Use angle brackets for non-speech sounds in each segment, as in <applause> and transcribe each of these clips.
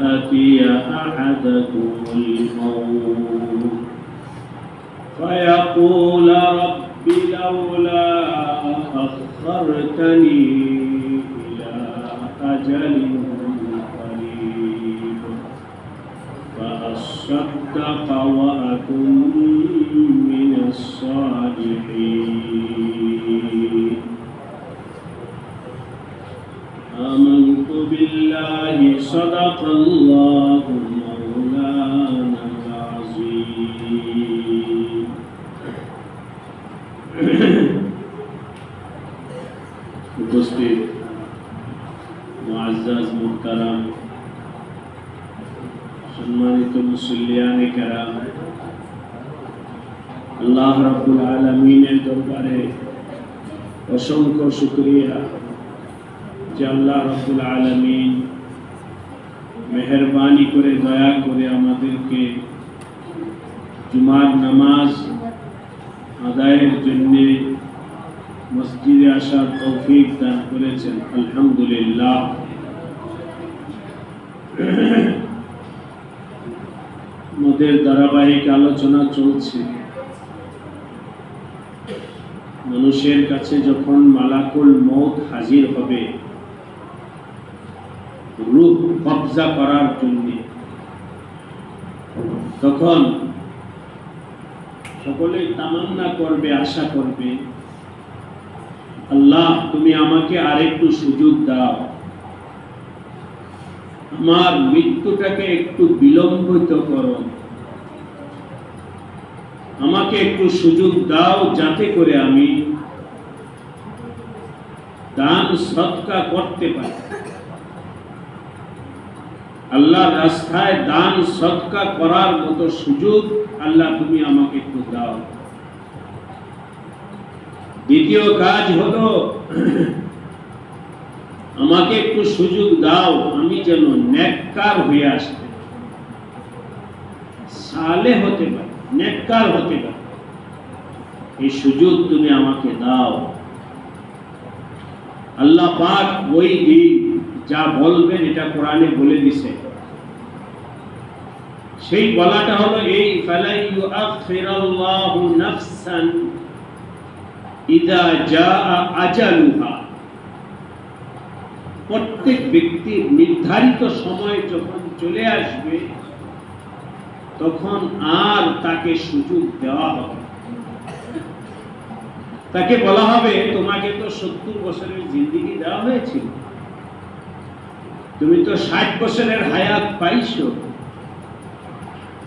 يأتي أحدكم الموت فيقول رب لولا أخرتني إلى أجل قريب فأصدق وأكن আল্লাহ রাব্বুল আলামিনের দরবারে অসংখ্য শুকরিয়া যে আল্লাহ রাব্বুল আলামিন মেহেরবানি করে, দয়া করে আমাদেরকে জুমার নামাজ আদায়ের জন্য মসজিদে আসার তৌফিক দান করেছেন। আলহামদুলিল্লাহ। <clears throat> আমাদের ধারাবাহিক আলোচনা চলছে। মানুষের কাছে যখন মালাকুল মৌত হাজির হবে, রূপ কবজা করার জন্য, তখন সকলেই তামান্না করবে, আশা করবে, আল্লাহ তুমি আমাকে আরেকটু সুযোগ দাও। আমার মৃত্যুটাকে একটু বিলম্বিত করো। আমাকে একটু সুযোগ দাও যাতে করে আমি দান সৎকা করতে পারি। আল্লাহ রাস্তায় দান সৎকা করার মতো সুযোগ আল্লাহ তুমি আমাকে একটু দাও। দ্বিতীয় কাজ হলো, আমাকে একটু সুযোগ দাও, আমি যেন নেককার হয়ে আসতে সালে হতে পারি। নেককার হতে পারি। এই সুযোগ তুমি আমাকে দাও। আল্লাহ পাক ওই দিন যা বলবেন এটা কোরআনে বলে দিছে। সেই বলাটা হলো এই, ফালাই ইউআখিরাল্লাহু নাফসান ইদা জাআ আজালুহা। প্রত্যেক ব্যক্তির নির্ধারিত সময় যখন চলে আসবে তখন আর তাকে সুযোগ দেওয়া হবে তাকে বলা হবে, তোমাকে তো সত্তর বছরের জিন্দিগি দেওয়া হয়েছিল। তুমি তো ষাট বছরের হায়াত পাইছো।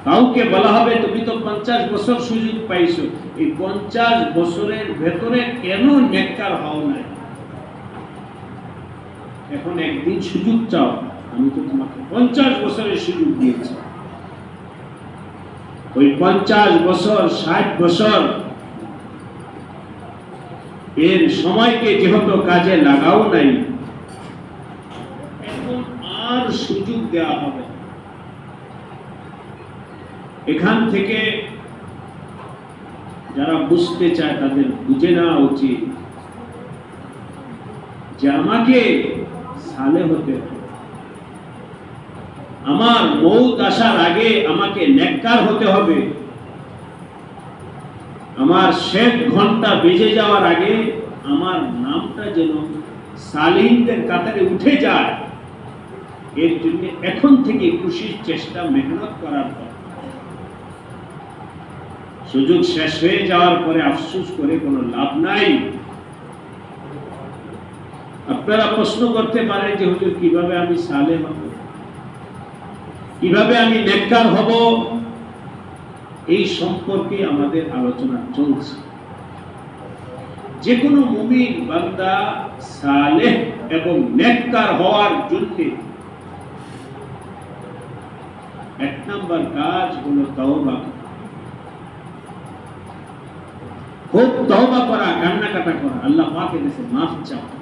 কাউকে বলা হবে, তুমি তো পঞ্চাশ বছর সুযোগ পাইছো। এই পঞ্চাশ বছরের ভেতরে কেন নেককার হও নাই? এখন একদিন সুযোগ চাও, আমি তো তোমাকে পঞ্চাশ বছরের সুযোগ দিয়েছি। ওই পঞ্চাশ বছর, ষাট বছর এর সময়কে যেহেতু কাজে লাগাও নাই, এখন আর সুযোগ দেওয়া হবে এখান থেকে যারা বুঝতে চায় তাদের বুঝে নেওয়া উচিত যে আমাকে সালে হতে হবে। আমার মৌত আসার আগে আমাকে নেককার হতে হবে। আমার শেষ ঘণ্টা বেজে যাওয়ার আগে আমার নামটা যেন সালিনদের কাতারে উঠে যায়। এর জন্য এখন থেকে খুশির চেষ্টা মেহনত করার পর। সুযোগ শেষ হয়ে যাওয়ার পরে আফসুস করে কোনো লাভ নাই। আপনারা প্রশ্ন করতে পারেন যে, হুজুর, কীভাবে আমি সালে হব? কীভাবে আমি নেককার হব? এই সম্পর্কে আমাদের আলোচনা চলছে। যে কোনো মুমিন বান্দা সালেহ এবং নেককার হওয়ার জন্য এক নম্বর কাজ হলো তওবা। খুব তওবা করা, কান্নাকাটা করা। আল্লাহ পাকের কাছে মাফ চাওয়া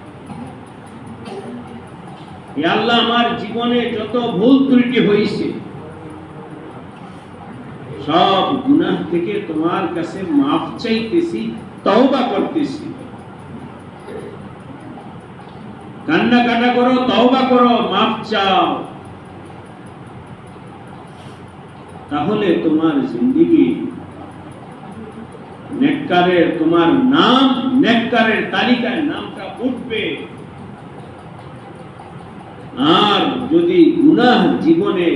আল্লাহ, আমার জীবনে যত ভুল ত্রুটি হয়েছে, সব গুনাহ থেকে তোমার কাছে মাফ চাইতেছি, তওবা করতেছি। কান্না কাটা করো, তওবা করো, মাফ চাও। তাহলে তোমার জিন্দিগি নেককারের, তোমার নাম নেককারের তালিকায় নামটা উঠবে। আর যদি গুনাহ জীবনে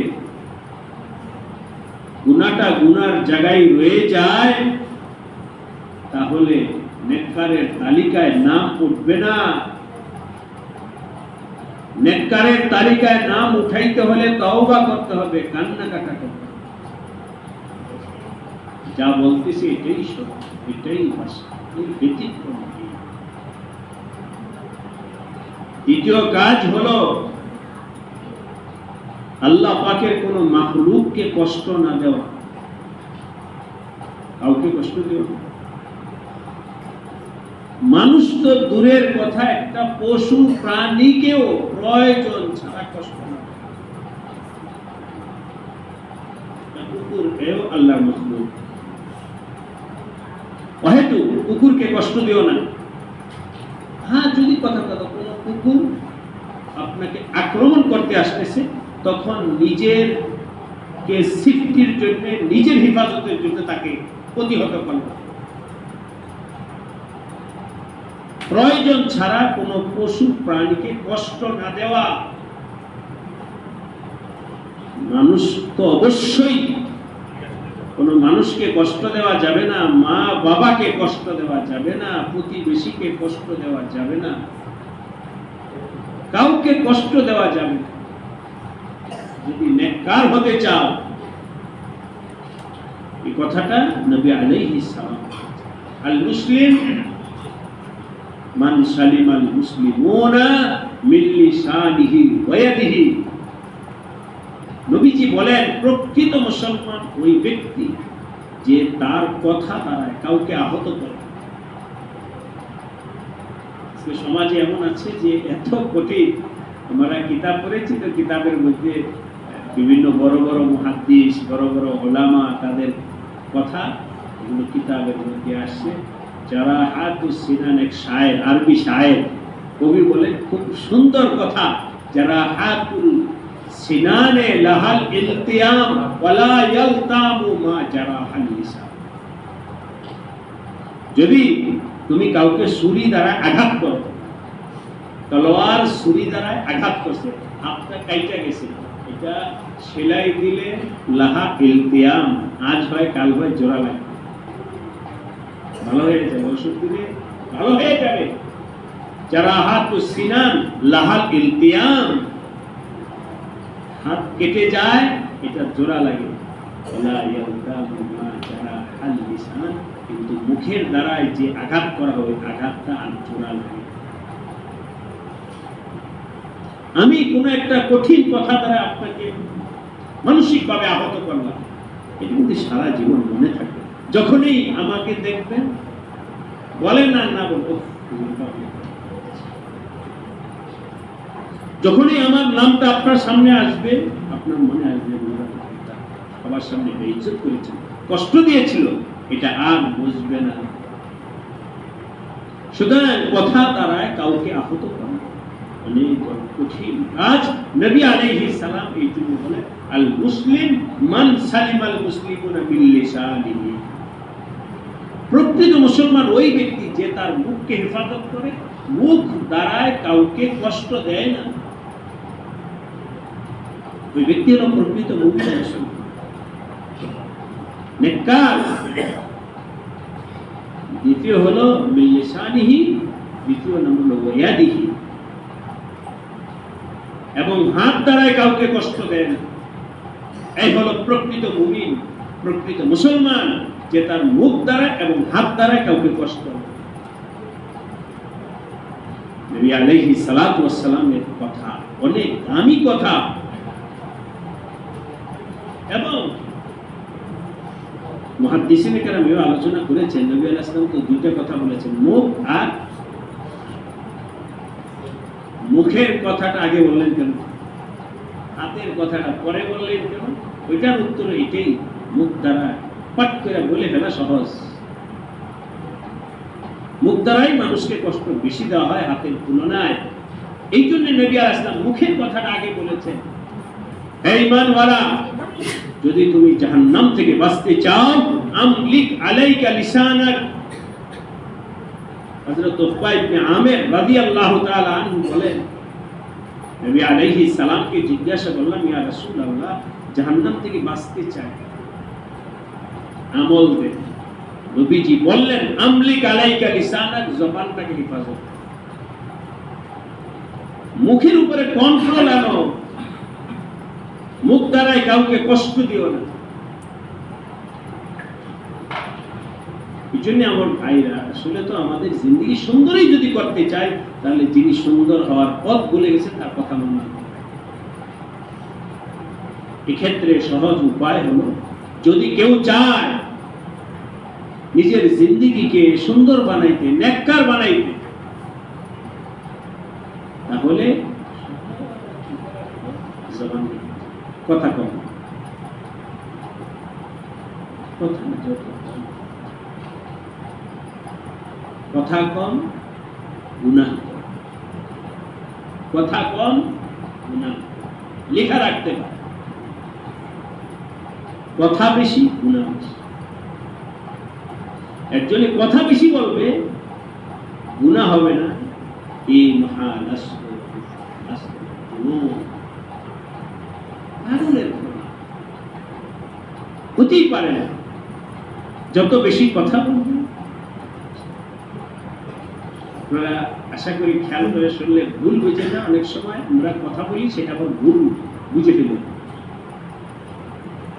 গুনাটা গুনার জায়গায় রয়ে যায়, তাহলে নেককারের তালিকায় নাম উঠবে না। নেককারের তালিকায় নাম উঠাইতে হলে তওবা করতে হবে, কান্নাকাটা করতে হবে। যা বলতেছি এটাই সত্য, এটাই ব্যতিক্রম দ্বিতীয় কাজ হলো আল্লাহ পাকের কোন মাহলুককে কষ্ট না দেওয়া। কাউকে কষ্ট দেওয়া মানুষ তো দূরের কথা, একটা পশু প্রাণীকেও প্রয়োজন ছাড়া কষ্ট না কুকুরকে কষ্ট দিও না। হ্যাঁ যদি কথা কথা, কোনো কুকুর আপনাকে আক্রমণ করতে আসতেছে তখন নিজের কে সিফটির জন্য, নিজের হেফাজতের জন্য তাকে প্রতিহত করবে প্রয়োজন ছাড়া কোনো পশু প্রাণীকে কষ্ট না দেওয়া। মানুষ তো অবশ্যই কোনো মানুষকে কষ্ট দেওয়া যাবে না, মা বাবাকে কষ্ট দেওয়া যাবে না, প্রতিবেশীকে কষ্ট দেওয়া যাবে না, কাউকে কষ্ট দেওয়া যাবে না। যদি নেককার হতে চাও, এই কথাটা নবী আল মুসলিম, মান সালিম আল নবীজি বলেন, প্রকৃত মুসলমান ওই ব্যক্তি যে তার কথা দ্বারায় কাউকে আহত করে। সমাজে এমন আছে যে এত কঠিন, আমরা কিতাব পড়েছি তো কিতাবের মধ্যে বিভিন্ন বড় বড় মহাদ্দিস, বড় বড় ওলামা তাদের কথা এগুলো কিতাবের মধ্যে আসছে। যারা হাত সিনান এক শায়ের, আরবি শায়ের কবি বলে, খুব সুন্দর কথা। যারা হাতুল সিনানে লাহাল ইলতিয়াম ওয়ালা ইয়ালতামু মা জারাহাল লিসান। যদি তুমি কাউকে ছুরি দ্বারা আঘাত করো, তলোয়ার ছুরি দ্বারা আঘাত করছে, হাতটা কাইটা গেছে। এটা সেলাই দিলে লাহা ইলতিয়াম। আজ হয় কাল হয় জোড়া লাগে ভালো হয়ে যাবে ওষুধ দিলে ভালো হয়ে যাবে। যারা হাত সিনান লাহাল ইলতিয়াম। হাত কেটে যায়, এটা জোড়া লাগে। কিন্তু মুখের দ্বারাই যে আঘাত করা হবে আঘাতটা আর জোড়া লাগে আমি কোনো একটা কঠিন কথা দ্বারা আপনাকে মানসিকভাবে আহত করলাম। এটি কিন্তু সারা জীবন মনে থাকবে যখনই আমাকে দেখবেন, বলেন না না বলব যখনই আমার নামটা আপনার সামনে আসবে, আপনার মনে আসবে সবার সামনে বেইজ্জত করেছিল, কষ্ট দিয়েছিল, এটা আর বুঝবে না। সুতরাং কথা দ্বারায় কাউকে আহত করা অনেক বড় কঠিন কাজ নবী আলাইহিস সালাম এই জন্য বলে আল মুসলিম মান সালিম আল মুসলিমুনা মিন লিসানিহি প্রকৃত মুসলমান ওই ব্যক্তি যে তার মুখকে হেফাজত করে, মুখ দ্বারায় কাউকে কষ্ট দেয় না। ওই ব্যক্তি হলো প্রকৃত মুমিন মুসলমান। নেককার। দ্বিতীয় হলো মিলিসানিহি দ্বিতীয় নম্বর হলো, ওয়াদিহি এবং হাত দ্বারায় কাউকে কষ্ট দেয় না। এই হলো প্রকৃত মুমিন, প্রকৃত মুসলমান, যে তার মুখ দ্বারা এবং হাত দ্বারা কাউকে কষ্ট নবী কথা, অনেক দামি কথা। এবং মহাদিসিনে আলোচনা করেছেন, নবী সালাম তো দুইটা কথা বলেছেন, মুখ আর মুখের কথাটা আগে বললেন কেন? হাতের কথাটা পরে বললেন কেন? ওইটার উত্তর এটাই, মুখ দ্বারা পাট করে বলে ফেলা সহজ। মুখ দ্বারাই মানুষকে কষ্ট বেশি দেওয়া হয় হাতের তুলনায়। এই জন্য নবী আলাইহিস সালাম মুখের কথাটা আগে বলেছেন। হে ঈমানওয়ালা, যদি তুমি জাহান্নাম থেকে বাঁচতে চাও, আমলিক আলাইকা লিসানাক হযরত উকবা ইবনে আমির রাদিয়াল্লাহু তাআলা আনহু বলেন, নবী আলাইহিস সালামকে জিজ্ঞাসা করলাম, ইয়া রাসূলুল্লাহ, জাহান্নাম থেকে বাঁচতে চাই আমল দে। নবীজি বললেন, আমলিক আলাইকা লিসানাক, জবানটাকে হেফাজত। মুখের উপরে কন্ট্রোল আনো। মুখ দ্বারাই কাউকে কষ্ট দিও না। জন্য আমার ভাইরা আসলে তো আমাদের জিন্দগি সুন্দরই যদি করতে চাই তাহলে যিনি সুন্দর হওয়ার পথ বলে গেছেন তার কথা মনে হবে। এক্ষেত্রে সহজ উপায় হলো, যদি কেউ চায় নিজের জিন্দিগিকে সুন্দর বানাইতে, নেককার বানাইতে, তাহলে কথা না, যত কম। কথা কম কম। কথা কম কম। লেখা রাখতে পারে কথা বেশি গুনাহ বেশি একজনে কথা বেশি বলবে গুনাহ হবে না এই মহান। হতেই পারে না যত বেশি কথা বলবে আপনারা আশা করি খেয়াল করে শুনলে ভুল বুঝে না। অনেক সময় আমরা কথা বলি, সেটা আবার ভুল বুঝে ফেলি।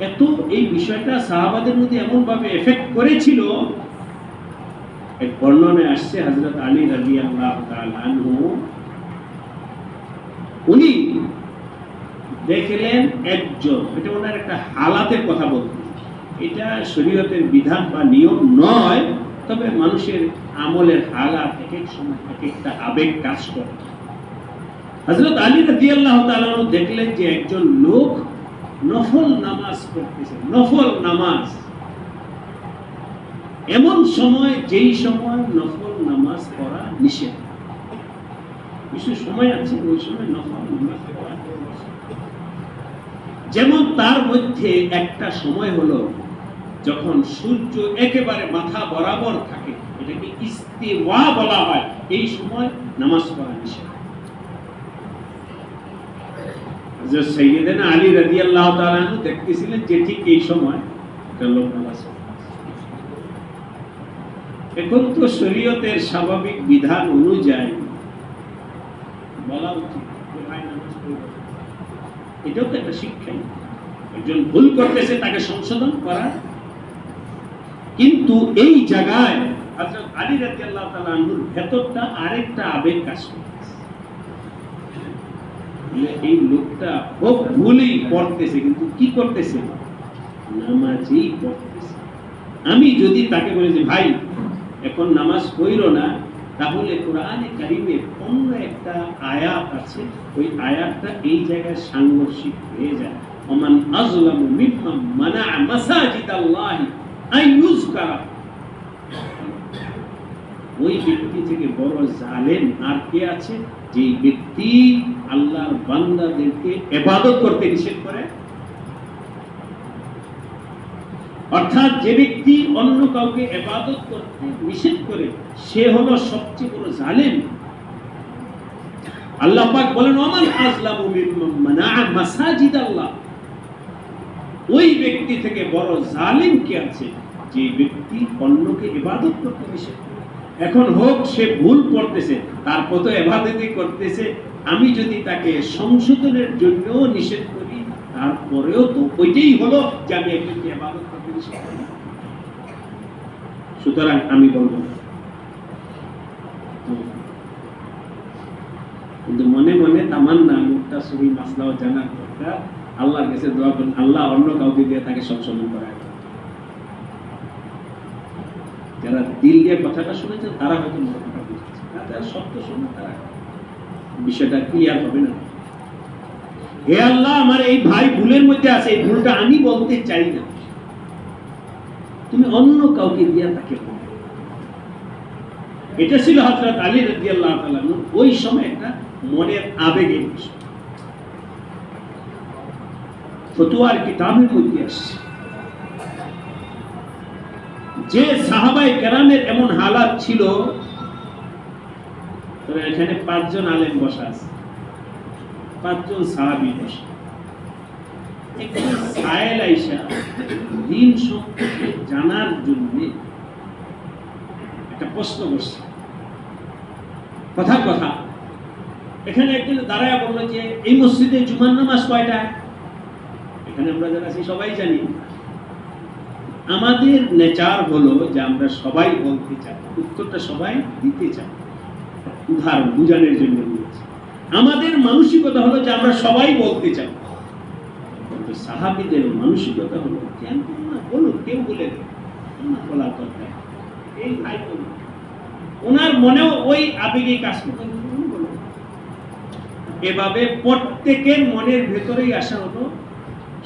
এত এই বিষয়টা সাহাবাদের মধ্যে এমন ভাবে এফেক্ট করেছিল। এক বর্ণনায় আসছে, হযরত আলী তাআলা আনহু। উনি দেখলেন একজন, এটা ওনার একটা হালাতের কথা বলতে এটা শরীয়তের বিধান বা নিয়ম নয়। তবে মানুষের আমলের হালাত এক এক সময় এক একটা আবেগ কাজ করে। হযরত আলী তাআলা আনহু দেখলেন যে একজন লোক নফল নামাজ পড়তেছে, নফল নামাজ। এমন সময়, যেই সময় নফল নামাজ পড়া নিষেধ। কিছু সময় আছে, ওই সময় নফল নামাজ পড়া যেমন তার মধ্যে একটা সময় হলো যখন সূর্য একেবারে মাথা বরাবর থাকে, এটাকে ইস্তিওয়া বলা হয়। এই সময় নামাজ পড়া নিষেধ। আলী তাআলা আনহু দেখতেছিলেন যে ঠিক এই সময় লোক নামাজ এখন তো শরীয়তের স্বাভাবিক বিধান অনুযায়ী বলা উচিত এটাও তো একটা শিক্ষাই। একজন ভুল করতেছে, তাকে সংশোধন করা কিন্তু এই জায়গায় আলী রাদিয়াল্লাহু তাআলা আনহুর ভেতরটা আরেকটা আবেগ কাজ এই লোকটা খুব পড়তেছে, কিন্তু কি করতেছে? পড়তেছে। আমি যদি তাকে বলি যে, ভাই, এখন নামাজ পড়িল না, তাহলে কোরআনে কারিমের অন্য একটা আয়াত আছে। ওই আয়াতটা এই জায়গায় সাংঘর্ষিক হয়ে যায়। ওমান আজলামু মানা মাসাজিদ আল্লাহি আন ইউজকারা ওই ব্যক্তি থেকে বড় জালেম আর কে আছে? যে ব্যক্তি আল্লাহর বান্দাদেরকে ইবাদত করতে নিষেধ করে। অর্থাৎ যে ব্যক্তি অন্য কাউকে ইবাদত করতে নিষেধ করে, সে হলো সবচেয়ে বড় জালেম। আল্লাহ পাক বলেন, ওমান আজলামু মিম্মান মাসাজিদ আল্লাহ ওই ব্যক্তি থেকে বড় জালিম কে আছে? যে ব্যক্তি অন্যকে ইবাদত করতে নিষেধ এখন হোক, সে ভুল করতেছে তারপর তো এবাদতই করতেছে, আমি যদি তাকে সংশোধনের জন্য নিষেধ করি, তারপরেও তো ওইটাই হলো যে আমি একজনকে ইবাদত করতে নিষেধ করি সুতরাং আমি বলব কিন্তু মনে মনে তামান্না, মুক্তা সহি মাসলাও জানার দরকার আল্লাহর কাছে দোয়া করুন, আল্লাহ অন্য কাউকে দিয়ে তাকে সবসময় করায়। যারা দিল দিয়ে কথাটা শুনেছে, তারা হয়তো মর্মটা বুঝেছে। যারা সত্য শুনে তারা বিষয়টা ক্লিয়ার হবে না। হে আল্লাহ, আমার এই ভাই ভুলের মধ্যে আছে, এই ভুলটা আমি বলতে চাই না। তুমি অন্য কাউকে দিয়া তাকে। এটা ছিল হজরত আলী রাজি আল্লাহ ওই সময় একটা মনের আবেগের বিষয়। ফতুয়ার কিতাবের মধ্যে আসছে। যে সাহাবাই কেরামের এমন হালাত ছিল, তবে এখানে পাঁচজন আলেম বসা আছে। পাঁচজন সাহাবি বসা। জানার জন্য একটা প্রশ্ন করছে। কথা কথা। এখানে একজন দাঁড়ায় বলল যে, এই মসজিদে জুমার নামাজ কয়টা? এখানে আমরা যারা আছি সবাই জানি। আমাদের নেচার হলো যে আমরা সবাই বলতে চাই, উত্তরটা সবাই দিতে চাই। উদাহরণ বুঝানোর জন্য বলেছি। আমাদের মানসিকতা হলো যে আমরা সবাই বলতে চাই। কিন্তু সাহাবিদের মানসিকতা হলো, কেন না বলো, কেউ বলে না বলার কথা এই ভাই ওনার মনেও ওই আবেগে কাজ করতে এভাবে প্রত্যেকের মনের ভেতরেই আসা হলো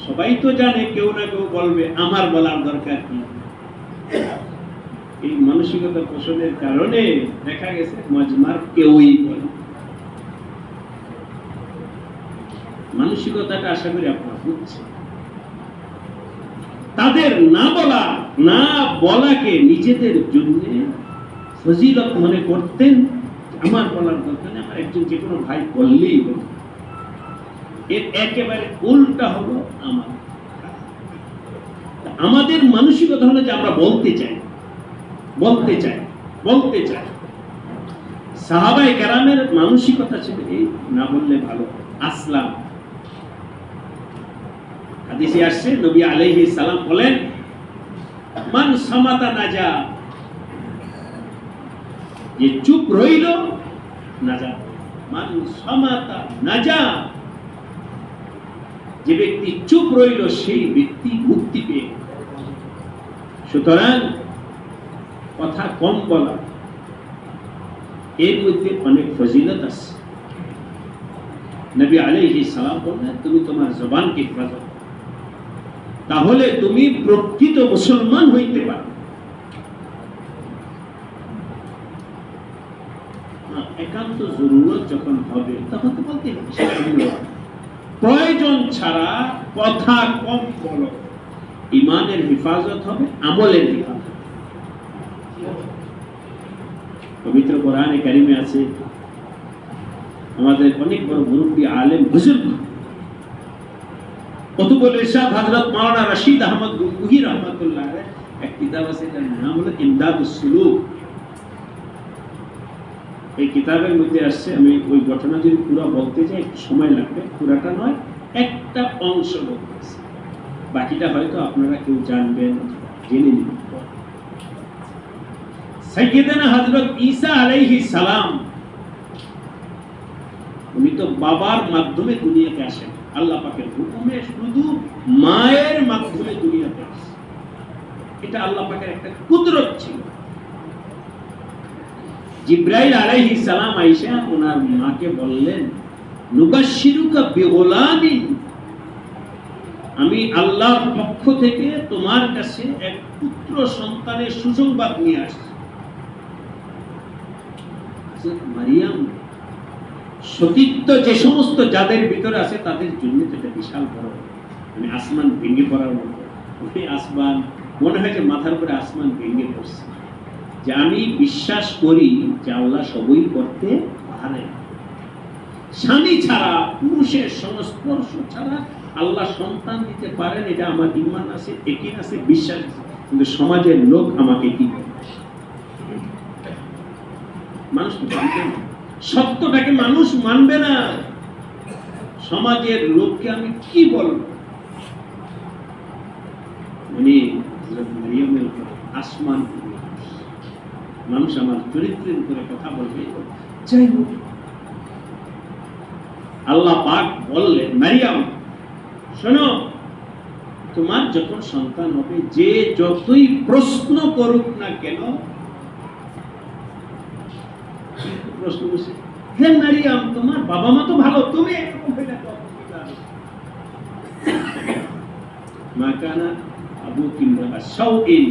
সবাই তো জানে, কেউ না কেউ বলবে, আমার বলার দরকার কি? এই মানসিকতা পোষণের কারণে দেখা গেছে, মজমার কেউই বলে মানসিকতাটা আশা করি আপনার বুঝছেন। তাদের না বলা, না বলাকে নিজেদের জন্য ফজিলত মনে করতেন, আমার বলার দরকার আমার একজন যে কোনো ভাই বললেই হলো। এর একেবারে উল্টা হলো আমার। আমাদের মানসিকতা হলো যে আমরা বলতে চাই বলতে চাই বলতে চাই। সাহাবাই কেরামের মানসিকতা ছিল এই, না বললে ভালো, আসলাম। হাদিসে আসছে, নবী আলাইহি সালাম বলেন, মান সামাতা নাজা। যে চুপ রইল নাজা মান সামাতা নাজা। যে ব্যক্তি চুপ রইল সেই ব্যক্তি মুক্তি পেয়ে সুতরাং কথা কম বলা এর মধ্যে অনেক ফজিলত আছে। নবী আলাইহি সালাম বললেন তুমি তোমার জবানকে হেফাজত তাহলে তুমি প্রকৃত মুসলমান হইতে পারো। হ্যাঁ, একান্ত জরুরত যখন হবে তখন তো বলতে প্রয়োজন ছাড়া কথা কম বলো। ইমানের হেফাজত হবে, আমলের হেফাজত পবিত্র কোরআনে কারিমে আছে, আমাদের অনেক বড় মুরব্বী আলেম বুজুর্গ। কতুবুল ইরশাদ হযরত মাওলানা রশিদ আহমদ গুহি রহমাতুল্লাহ এক কিতাব আছে তার নাম হলো ইমদাদুস সুলুক এই কিতাবের মধ্যে আসছে, আমি ওই ঘটনা যদি পুরো বলতে যাই, একটু সময় লাগবে, পুরাটা নয়, একটা অংশ বলতেছি বাকিটা হয়তো আপনারা কেউ জানবেন, জেনে নেবেন। সাইয়েদানা হযরত ঈসা আলাইহিস সালাম, উনি তো বাবার মাধ্যমে দুনিয়াতে আসেন। আল্লাহ পাকের হুকুমে শুধু মায়ের মাধ্যমে দুনিয়াতে আসে এটা আল্লাহ পাকের একটা কুদরত ছিল। জিব্রাইল আলাইহিস সালাম আইসা ওনার মাকে বললেন নুবাশিরুকা বিগোলামিন। আমি আল্লাহর পক্ষ থেকে তোমার কাছে এক পুত্র সন্তানের সুসংবাদ নিয়ে আসছি। মারিয়াম সতীত্ব যে সমস্ত যাদের ভিতরে আছে তাদের জন্য তো এটা বিশাল বড়। মানে আসমান ভেঙে পড়ার মতো। আসমান মনে হয় যে মাথার উপরে আসমান ভেঙে পড়ছে। যে আমি বিশ্বাস করি যে আল্লাহ সবই করতে পারে। স্বামী ছাড়া, পুরুষের সংস্পর্শ ছাড়া আল্লাহ সন্তান দিতে পারেন, এটা আমার ইমান আছে একিন আছে, বিশ্বাস কিন্তু সমাজের লোক আমাকে কি মানুষ মানবে না। সত্যটাকে মানুষ মানবে না। সমাজের লোককে আমি কি বলব? উনি আসমান মানুষ আমার চরিত্রের উপরে কথা বলবে। যাই হোক। আল্লাহ পাক বললেন মারিয়াম শোনো তোমার যখন সন্তান হবে যে যতই প্রশ্ন করুক না কেন প্রশ্ন করছে হে মারিয়াম তোমার বাবা মা তো ভালো তুমি এরকম হয়ে মা কানা আবু কিমরা সাউইন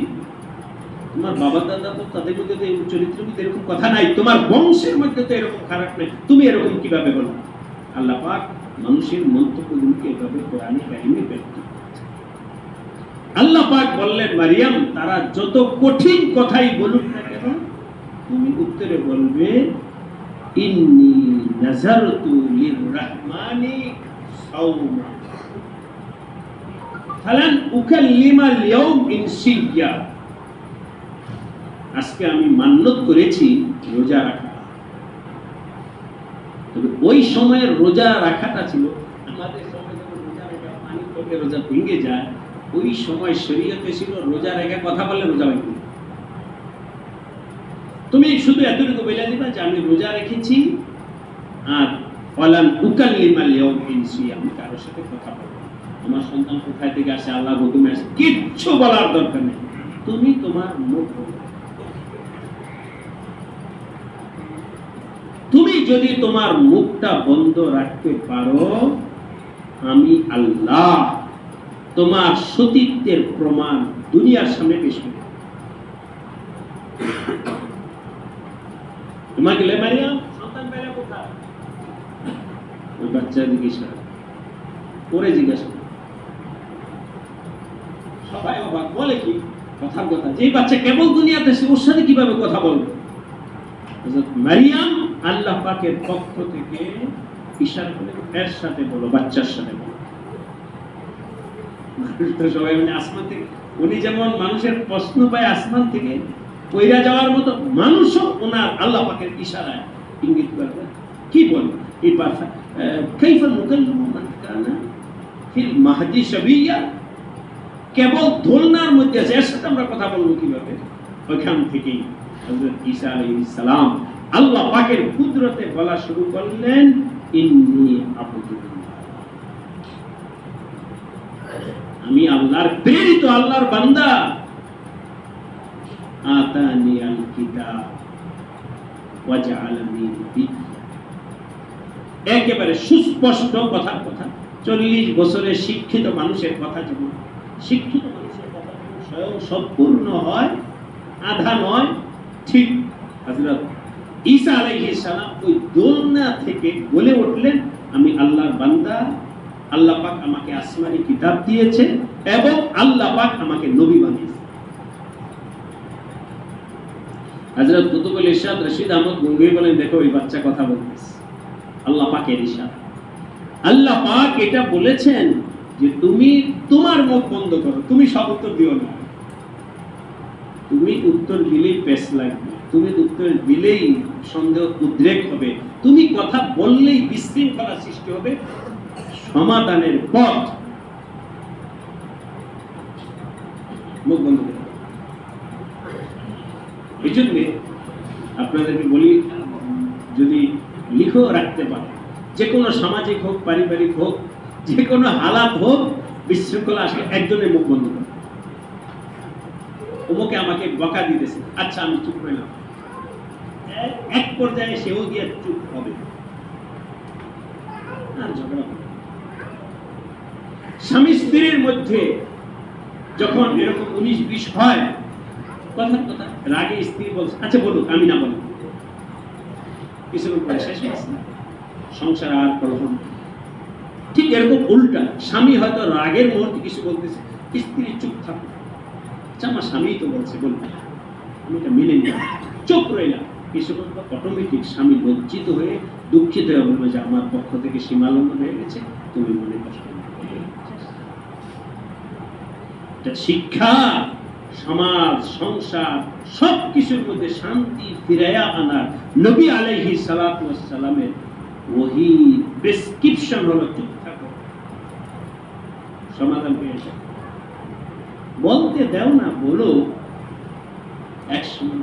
তোমার বাবা দাদা তো তাদের মধ্যে তো চরিত্রের মধ্যে এরকম কথা নাই। তোমার বংশের মধ্যে তো এরকম খারাপ নাই। তুমি এরকম কীভাবে বলো? আল্লাহ পাক মানুষের মন্তব্যগুলোকে এভাবে কোরআনে কারিমে ব্যক্ত আল্লাহ পাক বললেন, মারিয়াম, তারা যত কঠিন কথাই বলুক না কেন, তুমি উত্তরে বলবে, ইন্নি নাজারতু লিররহমানি সাওমা। ফালান উকাল্লিমা লিয়াউম ইনসিয়া আজকে আমি মান্যত করেছি রোজা রাখা। তবে ওই সময়ের রোজা রাখাটা ছিল, আমাদের সময় রোজা ভেঙে যায়, ওই সময় শরীয়তে ছিল রোজা রেখে কথা বললে রোজা তুমি শুধু এতটুকু বলে দিবা যে আমি রোজা রেখেছি, আর অলান উকাল্লিমাল ইয়াউম ইনসি আমি কারোর সাথে কথা বলব। আমার সন্তান কোথায় থেকে আসে আল্লাহ হুকুমে আসে, কিচ্ছু বলার দরকার নেই। তুমি তোমার মুখ বলো। তুমি যদি তোমার মুখটা বন্ধ রাখতে পারো আমি আল্লাহ তোমার সতীত্বের প্রমাণ দুনিয়ার সামনে পেশ করি তোমাকে লে মারিয়াম সন্তান কোথায়? ওই বাচ্চা জিজ্ঞেস করে। জিজ্ঞাসা সবাই অবাক। বলে কি? কথার কথা। যে বাচ্চা কেবল দুনিয়াতে সে ওর সাথে কীভাবে কথা বলবে? মারিয়াম আল্লাহ পাকের পক্ষ থেকে ইশারা করে এর সাথে বলো, বাচ্চার সাথে বলো। সবাই মানে আসমান থেকে। উনি যেমন মানুষের প্রশ্ন পায় আসমান থেকে, কইরা যাওয়ার মতো মানুষও ওনার আল্লাহ পাকের ইশারায় ইঙ্গিত করবে কি বলবে এই কেবল দোলনার মধ্যে আছে এর সাথে আমরা কথা বলব কীভাবে? ওইখান থেকেই হযরত ঈসা আলাইহিস সালাম আল্লাহ পাকের কুদরতে বলা শুরু করলেন, ইন্নী আমি আল্লাহর প্রেরিত আল্লাহর বান্দা। আতানি আল কিতাব, ওয়াজআলানি একেবারে সুস্পষ্ট কথার কথা। চল্লিশ বছরের শিক্ষিত মানুষের কথা যেমন, শিক্ষিত মানুষের কথা স্বয়ং সম্পূর্ণ হয়, আধা নয়, ঠিক, হযরত ঈসা আলাইহিস সালাম ওই দোলনা থেকে বলে উঠলেন, আমি আল্লাহর বান্দা, আল্লাহ পাক আমাকে আসমানি কিতাব দিয়েছে এবং আল্লাহ পাক আমাকে নবী বানিয়েছে। হযরত কুতুবুল ইরশাদ রশিদ আহমদ গঙ্গোই বলেন, দেখো, ওই বাচ্চা কথা বলতেছে। আল্লাহ পাকের ইশারা। আল্লাহ পাক এটা বলেছেন যে তুমি তোমার মুখ বন্ধ করো, তুমি সব উত্তর দিও না। তুমি উত্তর দিলেই পেশ লাগবে। তুমি উত্তর দিলেই সন্দেহ উদ্রেক হবে। তুমি কথা বললেই বিশৃঙ্খলা সৃষ্টি হবে। সমাধানের পথ। এই জন্যে আপনাদেরকে বলি, যদি লিখেও রাখতে পারে যে কোনো সামাজিক হোক, পারিবারিক হোক যে কোনো হালাত হোক, বিশৃঙ্খলা আসলে একজনের মুখ বন্ধ করে। অমুকে আমাকে বকা দিতেছে। আচ্ছা আমি চুপ রইলাম এক- পর্যায়ে সেও গিয়ে চুপ হবে। আর ঝগড়া স্বামী স্ত্রীর মধ্যে যখন এরকম উনিশ বিশ হয় কথার কথা, রাগে স্ত্রী বলছে আচ্ছা বলুক, আমি না বলুক। কিছুক্ষণ পরে শেষ হয়েছে সংসার আর কলহ নেই। ঠিক এরকম উল্টা, স্বামী হয়তো রাগের মুহূর্তে কিছু বলতেছে, স্ত্রী চুপ থাকুক। আচ্ছা আমার স্বামী তো বলছে বলবে আমি এটা নিলাম। চুপ রইলাম। কিছু অটোমেটিক স্বামী লজ্জিত হয়ে দুঃখিত হয়ে বলবে যে, আমার পক্ষ থেকে সীমালঙ্ঘন হয়ে গেছে, তুমি মনে কষ্ট শিক্ষা, সমাজ, সংসার সব কিছুর মধ্যে শান্তি ফিরাইয়া আনার নবী আলাইহি সালাতু সালামের ওহি প্রেসক্রিপশন হলো চুপ থাকো। সমাধান পেয়ে বলতে দেও না, বলো, এক সময়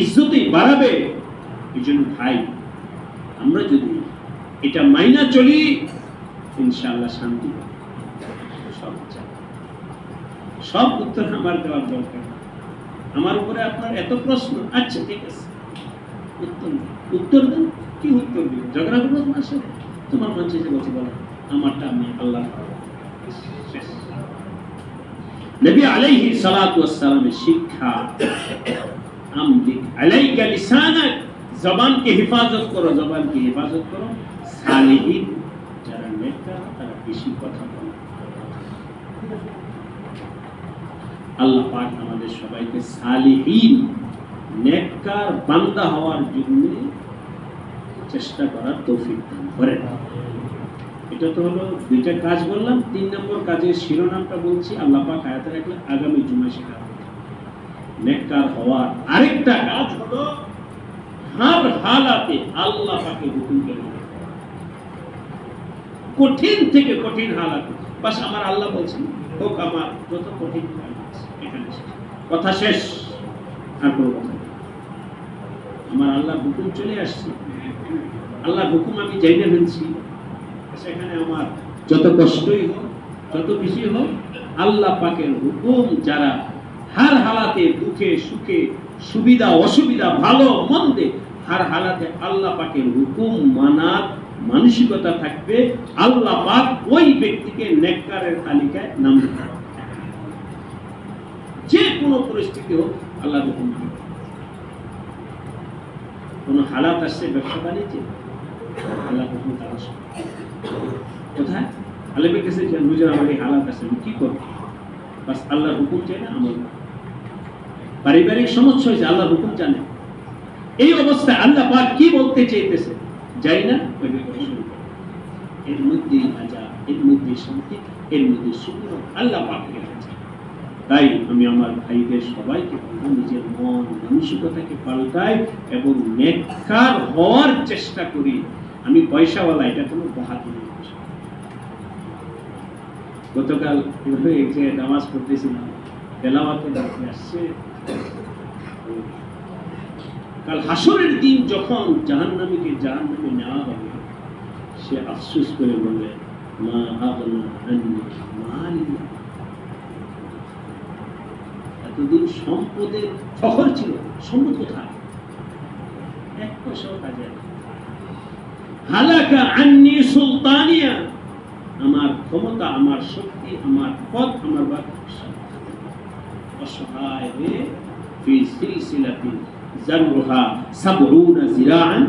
ইজ্জতই বাড়াবে, এই জন্য ভাই, আমরা যদি এটা মাইনা চলি, ইনশাআল্লাহ শান্তি সব সব উত্তর আমার দেওয়ার দরকার। আমার উপরে আপনার এত প্রশ্ন আচ্ছা ঠিক আছে। উত্তর উত্তর দেন? কি উত্তর দিন? ঝগড়া করব তোমার সাথে তোমার মঞ্চে যে বলছে, বলো, আমারটা আমি আল্লাহ নবী আলাইহি সালাতু ওয়াসসালামের শিক্ষা জবানকে হেফাজত করো জবানকে হেফাজত করো। যারা নেককার তারা বেশি কথা বলে। আল্লাহ পাক আমাদের সবাইকে নেককার বান্দা হওয়ার জন্য চেষ্টা করার তৌফিক দান করেন। এটা তো হলো দুইটা কাজ বললাম, তিন নম্বর কাজের শিরোনামটা বলছি। আল্লাহ পাক আয়াতে রাখলে আগামী জুমায় হবে। নেককার হওয়ার আরেকটা কাজ হলো হার হালাতে আল্লাহ পাকে হুকুম করে। কঠিন থেকে কঠিন হালাতে। বাস আমার আল্লাহ বলছেন, হোক আমার যত কঠিন কথা শেষ, আর কোনো কথা আমার আল্লাহ হুকুম চলে আসছে। আল্লাহ হুকুম আমি জাইনে ফেলছি। সেখানে আমার যত কষ্টই হোক, যত বেশি হোক, আল্লাহ পাকের হুকুম যারা হার হালাতে দুঃখে সুখে, সুবিধা, অসুবিধা, ভালো, মন্দে, হার হালাতে আল্লাহ পাকের হুকুম মানার মানসিকতা থাকবে। আল্লাহ পাক ওই ব্যক্তিকে নেককারের তালিকায় নাম যে কোনো পরিস্থিতি হোক, আল্লাহ হুকুম। কোনো হালাত আসছে ব্যবসা বাণিজ্যে? আল্লাহ হুকুম তার কোথায়? আলেমের কাছে বুঝে আমার এই হালাত আছে আমি কি করব? বাস আল্লাহর হুকুম চাই না আমল করো। পারিবারিক সমস্যা হয়েছে আল্লাহর হুকুম জানে। এই অবস্থায় আল্লাহ পাক কি বলতে চাইতেছে? যাই না। এর মধ্যেই আজা এর মধ্যে শান্তি, এর মধ্যে আল্লাহ পাক তাই আমি আমার ভাইদের সবাইকে নিজের মন, মানসিকতাকে পাল্টাই এবং নেককার হওয়ার চেষ্টা করি। আমি পয়সাওয়ালা, এটা কোনো বাহাদুরি। গতকাল নামাজ পড়তেছিলাম। তেলাওয়াতে আসছে। কাল হাসরের দিন যখন জাহান্নামীকে জাহান্নামে নেওয়া হবে, সে আফসোস করে বলবে মা এতদিন সম্পদের ফখর ছিল, সম্পদ কোথায়? এক পয়সাও কাজে হালাকা আন্নি সুলতানিয়া। আমার ক্ষমতা, আমার শক্তি, আমার পথ, আমার বাক সব অসহায় হয়ে ফি সিলসিলাতিন জাররুহা সাবউনা জিরাআন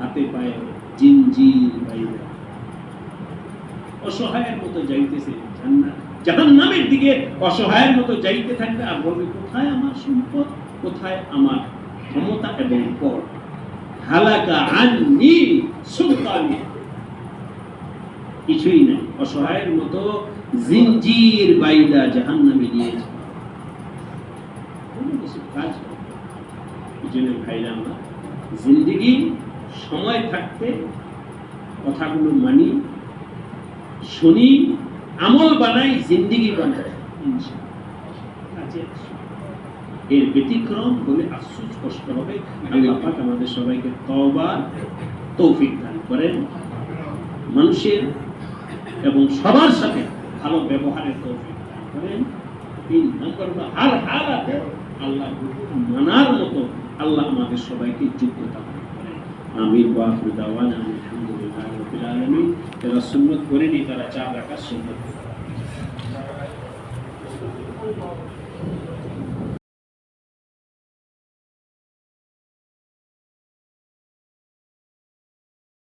হাতে পায়ে জিনজির অসহায়ের মতো যাইতেছে দিকে অসহায়ের মতো যাইতে থাকবে, আর বলবে, কোথায় আমার সম্পদ? কোথায় আমার ক্ষমতা এবং হালাকা আননি সুলতানি। কিছুই নাই। অসহায়ের মতো জিনজির বাইদা জাহান্নামে কোনো ভাইরা আমরা জিন্দিগি সময় থাকতে কথাগুলো মানি, শুনি, আমল বানাই, জিন্দিগি বানাই। এর ব্যতিক্রম বলে কষ্ট হবে। আমাদের সবাইকে তওবার তৌফিক দান করেন। মানুষের এবং সবার সাথে ভালো ব্যবহারের তৌফিক দান করেন। তিন নম্বর হার হালাতে আল্লাহ মানার মতো আল্লাহ আমাদের সবাইকে যোগ্যতা আমি করেন ওয়াফির দাওয়ান আলহামদুলিল্লাহ রবিল আলমী যারা সুন্নত করেনি তারা চার রাখার সুন্নত